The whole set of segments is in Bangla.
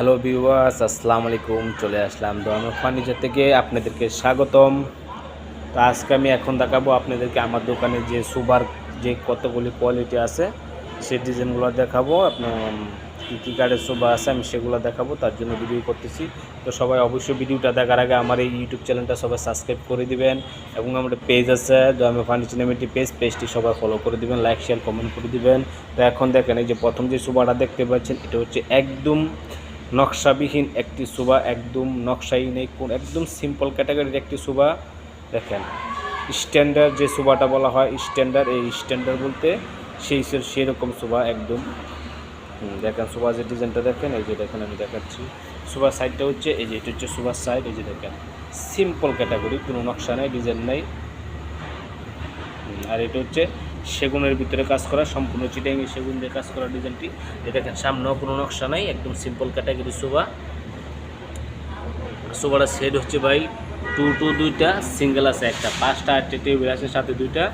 হ্যালো ভিউয়ার্স, আসসালামু আলাইকুম, চলে আসলাম দোয়ানো ফার্নিচার থেকে আপনাদেরকে স্বাগতম। তো আজকে আমি এখন দেখাবো আপনাদেরকে আমার দোকানে যে সুবার যে কতগুলি কোয়ালিটি আছে সেই ডিজাইনগুলো দেখাবো। আপনার কী কী কার্ডের সোফা আছে আমি সেগুলো দেখাবো, তার জন্য ভিডিও করতেছি। তো সবাই অবশ্যই ভিডিওটা দেখার আগে আমার এই ইউটিউব চ্যানেলটা সবাই সাবস্ক্রাইব করে দিবেন এবং আমার পেজ আছে, দোয়ানো ফার্নিচার নামে একটি পেজ, পেজটি সবাই ফলো করে দিবেন লাইক শেয়ার কমেন্ট করে দিবেন। তো এখন দেখেন এই যে প্রথম যে সোফাটা দেখতে পাচ্ছেন, এটা হচ্ছে একদম নকশাবিহীন একটি সুবা, একদম নকশাই নেই, কোন একদম সিম্পল ক্যাটাগরির একটি সুবা। দেখেন স্ট্যান্ডার্ড যে সুবাটা বলা হয় স্ট্যান্ডার্ড এই স্ট্যান্ডার্ড বলতে সেই সেরকম সুবা একদম। দেখেন সুবা যে ডিজাইনটা দেখেন, এই যে দেখেন আমি দেখাচ্ছি। সুবার সাইডটা হচ্ছে, এই যে এটা হচ্ছে সুবার সাইড এই যে দেখেন। সিম্পল ক্যাটাগরি কোনো নকশা নেই ডিজাইন নেই। আর এটা হচ্ছে সেগুনের ভিতরে কাজ করা, সম্পূর্ণ চিটাঙ্গি সেগুন দিয়ে কাজ করা ডিজাইনটি। এই দেখেন, সামনেও কোনো নকশা নাই, একদম সিম্পল ক্যাটাগরি সোফা। সোফাটা সেট হচ্ছে ভাই টু টু দুইটা সিঙ্গেল আছে একটা। পাঁচটা আটটা টেবিল আছে, সাথে দুইটা।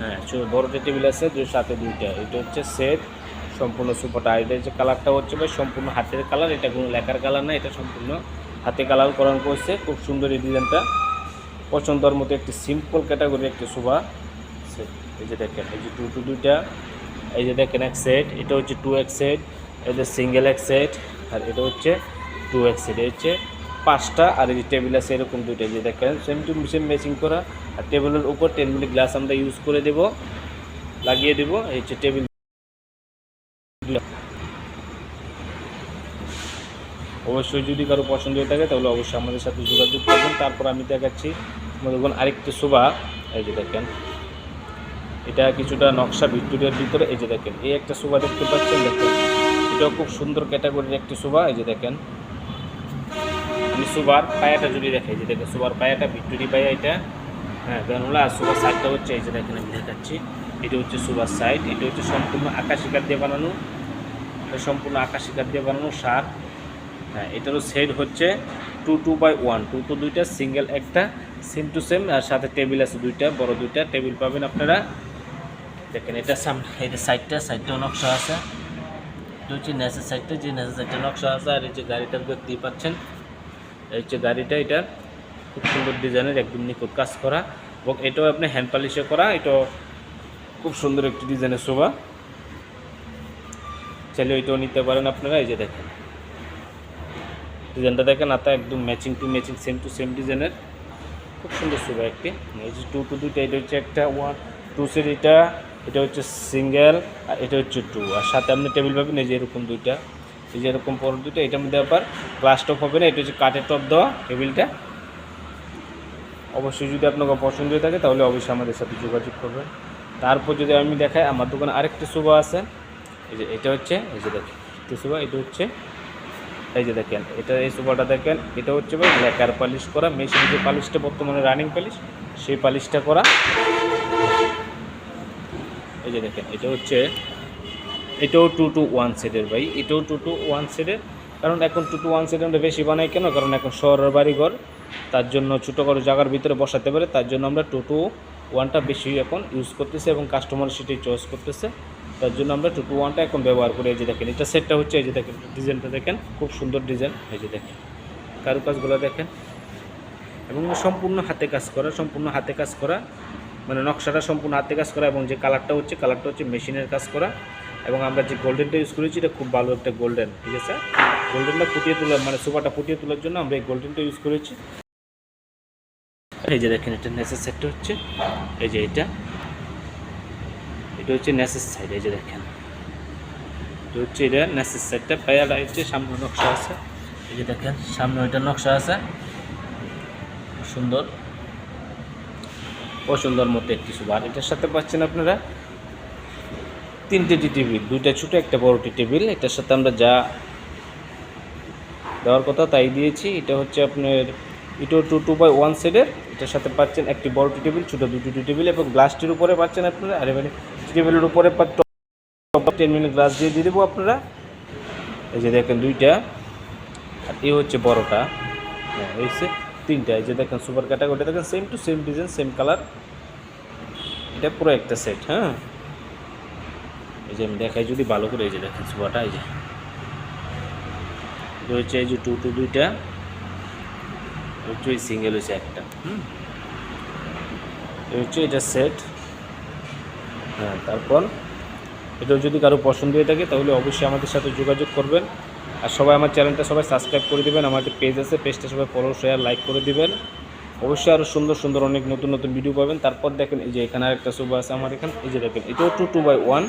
হ্যাঁ বড়টা টেবিল আছে, দুই, সাথে দুইটা। এটা হচ্ছে সেট সম্পূর্ণ আর এটা হচ্ছে কালারটা হচ্ছে ভাই সম্পূর্ণ হাতের কালার, এটা কোনো লেখার কালার না এটা সম্পূর্ণ হাতে কালার করানো করছে খুব সুন্দর এই ডিজাইনটা। পছন্দর মতো একটি সিম্পল ক্যাটাগরি একটি সোফা। সেট এই যে দেখেন, এই যে টু টু দুইটা, এই যে দেখেন এক সেট এটা হচ্ছে টু এক সেট এই যে সিঙ্গেল এক সেট আর এটা হচ্ছে টু এক সেট হচ্ছে পাঁচটা, আর এই যে টেবিল আছে এরকম দুইটা যে দেখেন সেম টু সেম ম্যাচিং করা, আর টেবিলের উপর টেন মিলি গ্লাস আমরা ইউজ করে দেব, লাগিয়ে দেব, এই হচ্ছে টেবিল অবশ্যই যদি কারও পছন্দ হয়ে থাকে, তাহলে অবশ্যই আমাদের সাথে যোগাযোগ করবেন। তারপর আমি দেখাচ্ছি আমাদের আরেকটি শোভা, এই যে দেখেন এটা কিছুটা নকশা ভিক্টোরিয়ার ভিতরে, এই যে দেখেন, এই একটা শোভা দেখতে পাচ্ছেন, দেখেন। এটাও খুব সুন্দর ক্যাটাগরির একটি শোভা, এই যে দেখেন। আমি সুবার পায়াটা যদি দেখাই যে দেখেন সুবার পায়াটা, ভিক্টোরি পায়া এটা। হ্যাঁ বেনলা আর সুবার সাইডটা হচ্ছে, এই যে দেখেন, আমি দেখাচ্ছি। এটা হচ্ছে সুবার সাইড, এটা হচ্ছে সম্পূর্ণ আকাশিকার দিয়ে বানানো। এটা সম্পূর্ণ আকাশিকার দিয়ে বানানো সার। হ্যাঁ এটারও সেট হচ্ছে two two by one. Two two দুইটা, সিঙ্গেল একটা, সেম টু সেম, আর সাথে টেবিল আছে দুইটা, বড় দুইটা। টেবিল পাবেন আপনারা দেখেন, এটা সামনে এই যে সাইডটা, সাইডটাও নকশা আছে। হচ্ছে নেসের সাইডটা, যে নেসের সাইডটা নকশা আছে, আর এই যে গাড়িটা দেখতেই পাচ্ছেন, এই হচ্ছে গাড়িটা, এটা খুব সুন্দর ডিজাইনের, একদম নিখুঁত কাজ করা। এবং এটাও আপনি হ্যান্ড পালিশে করা, এটাও খুব সুন্দর একটি ডিজাইনের শোভা। চাইলে ওইটাও নিতে পারেন আপনারা, এই যে দেখেন। ডিজাইনটা দেখেন আতা একদম matching to matching same to same ডিজাইনের। খুব সুন্দর শোভা একটি। এই যে টু টু দুইটা, এটা হচ্ছে একটা ওয়ান টু সেট এটা এটা হচ্ছে সিঙ্গেল আর এটা হচ্ছে টু। আর সাথে আপনি টেবিল পাবেন এই যে এরকম দুইটা। এই যে এরকম পর দুইটা এটার মধ্যে আবার গ্লাস টপ হবে না, এটা হচ্ছে কাঠের টপ দেওয়া টেবিলটা। অবশ্যই যদি আপনাকে পছন্দ হয়ে থাকে, তাহলে অবশ্যই আমাদের সাথে যোগাযোগ করবেন। তারপর যদি আমি দেখাই, আমার দোকানে আরেকটি শোভা আছে। এই যে এটা হচ্ছে, এই যে দেখেন, একটি শোভা এটা হচ্ছে, এই যে দেখেন, এটা, এই সোফাটা দেখেন, এটা হচ্ছে ভাই লেকার পালিশ করা মেশিন যে পালিশটা বর্তমানে রানিং পালিশ সেই পালিশটা করা। এই যে দেখেন, এটা হচ্ছে, এটাও টু টু ওয়ান সেটের ভাই, এটাও টু টু ওয়ান সেটের কারণ এখন টু টু ওয়ান সেটের আমরা বেশি বানাই কেন? কারণ এখন শহরের বাড়িঘর, তার জন্য ছোটো করে জায়গার ভিতরে বসাতে পারে, তার জন্য আমরা টু টু ওয়ানটা বেশি এখন ইউজ করতেছে এবং কাস্টমার সেটি চয়েস করতেছে। তার জন্য আমরা টু টু ওয়ানটা এখন ব্যবহার করি। এই যে দেখেন, এটা সেটটা হচ্ছে, এই যে দেখেন ডিজাইনটা দেখেন, খুব সুন্দর ডিজাইন এই যে দেখেন, কারুকাজগুলো দেখেন। এবং সম্পূর্ণ হাতে কাজ করা, সম্পূর্ণ হাতে কাজ করা। মানে নকশাটা সম্পূর্ণ হাতে কাজ করা এবং যে কালারটা হচ্ছে কালারটা হচ্ছে মেশিনের কাজ করা এবং আমরা যে গোল্ডেনটা ইউজ করেছি, এটা খুব ভালো একটা গোল্ডেন ঠিক আছে? গোল্ডেনটা ফুটিয়ে তোলার মানে সোফাটা ফুটিয়ে তোলার জন্য আমরা এই গোল্ডেনটা ইউজ করেছি। এই যে দেখেন, এটা নেসের সেটটা হচ্ছে, এই যে এটা। এটা হচ্ছে নেসের সাইড এই যে দেখেন। এটা হচ্ছে এটা নেসের সাইডটা পায়াটা হচ্ছে, সামনে নকশা আছে। এই যে দেখেন, সামনে ওইটা নকশা আছে। পছন্দর মতো একটি সুবা আর এটার সাথে পাচ্ছেন আপনারা তিনটে টি টেবিল, দুইটা ছোটো, একটা বড় টি টেবিল। এটার সাথে আমরা যা দেওয়ার কথা তাই দিয়েছি। এটা হচ্ছে আপনার ইটো টু টু বাই ওয়ান সেডের এটার সাথে পাচ্ছেন একটি বড় টি টেবিল, ছোটো দুটো টি টেবিল এবং গ্লাসটির উপরে পাচ্ছেন আপনারা। আর এবারে টি টেবিলের উপরে টেন মিনিট গ্লাস দিয়ে দিয়ে দেবো আপনারা। এই যে দেখেন দুইটা। আর এই হচ্ছে বড়টা। হ্যাঁ হচ্ছে তিনটা, এই যে দেখেন সুপার ক্যাটাগরি দেখেন same to same design same colour এটা পুরো একটা সেট হ্যাঁ? এই যে আমি দেখাই যদি ভালো করে, এই যে দেখেন সোফাটা এই যে। হচ্ছে এই যে টু টু দুইটা। হচ্ছে সিঙ্গেল হয়েছে একটা, হুম? হচ্ছে এটা সেট হ্যাঁ তারপর এটাও যদি কারও পছন্দ হয়ে থাকে, তাহলে অবশ্যই আমাদের সাথে যোগাযোগ করবেন। আর সবাই আমার চ্যানেলটা সবাই সাবস্ক্রাইব করে দেবেন, আমার একটা পেজ আছে পেজটা সবাই ফলো শেয়ার লাইক করে দেবেন। অবশ্যই আরও সুন্দর সুন্দর অনেক নতুন নতুন ভিডিও পাবেন। তারপর দেখেন এই যে এখানে আরেকটা সোফা আছে, আমার এখানে, এই যে দেখেন, এটাও টু টু বাই ওয়ান